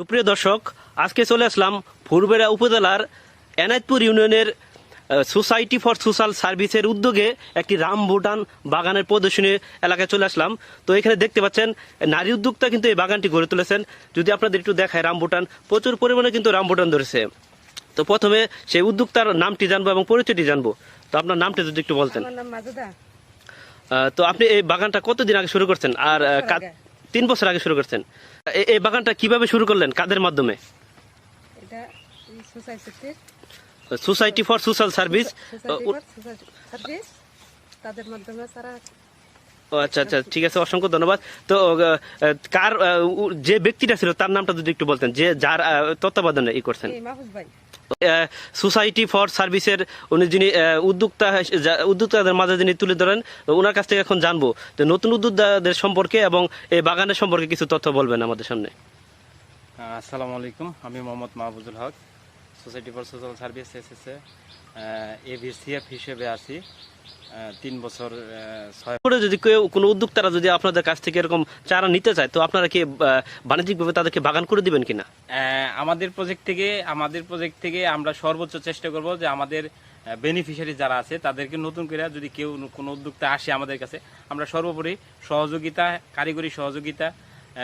সুপ্রিয় দর্শক আজকে চলে আসলাম ফুরবেড়া উপজেলার এনায়তপুর ইউনিয়নের সোসাইটি ফর সোশ্যাল সার্ভিসের উদ্যোগে একটি রামবুটান বাগানের প্রদর্শনী এলাকায় চলে আসলাম। তো এখানে দেখতে পাচ্ছেন নারী উদ্যোক্তা কিন্তু এই বাগানটি গড়ে তুলেছেন। যদি আপনাদের একটু দেখায় রাম ভুটান প্রচুর পরিমাণে কিন্তু রাম ভুটান ধরেছে। তো প্রথমে সেই উদ্যোক্তার নামটি জানব এবং পরিচয়টি জানব। তো আপনার নামটি যদি একটু বলতেন। তো আপনি এই বাগানটা কতদিন আগে শুরু করছেন? আর। তিন বছর আগে শুরু করছেন। এই বাগানটা কীভাবে শুরু করলেন? কাদের মাধ্যমে? সোসাইটি ফর সোশ্যাল সার্ভিস তাদের মাধ্যমে ও আচ্ছা আচ্ছা ঠিক আছে অসংখ্য ধন্যবাদ। তো কার যে ব্যক্তিটা ছিল তার নামটা যদি একটু বলতেন যে যার তত্ত্বাবধানে ই করছেন। মাহফুজ ভাই। সোসাইটি ফর সার্ভিসের উনি যিনি উদ্যোক্তা উদ্যোক্তাদের মাঝে যিনি তুলে ধরেন ওনার কাছ থেকে এখন জানব। যে নতুন উদ্যোক্তাদের সম্পর্কে এবং এই বাগানের সম্পর্কে কিছু তথ্য বলবেন আমাদের সামনে। আসসালামু আলাইকুম। আমি Mohammad Mahbujul Haque. Society for social service SSA AVCF হিসেবে আছি তিন বছর ছয় করে যদি কেউ কোনো উদ্যোক্তারা যদি আপনাদের কাছ থেকে এরকম চারা নিতে চায় তো আপনারা কি বাণিজ্যিকভাবে তাদেরকে বাগান করে দিবেন কিনা? আহ, আমাদের প্রজেক্ট থেকে আমাদের প্রজেক্ট থেকে আমরা সর্বোচ্চ চেষ্টা করব যে আমাদের বেনিফিশিয়ারি যারা আছে তাদেরকে নতুন করে যদি কেউ কোনো উদ্যোক্তা আসে আমাদের কাছে আমরা সর্বোপরি সহযোগিতা কারিগরি সহযোগিতা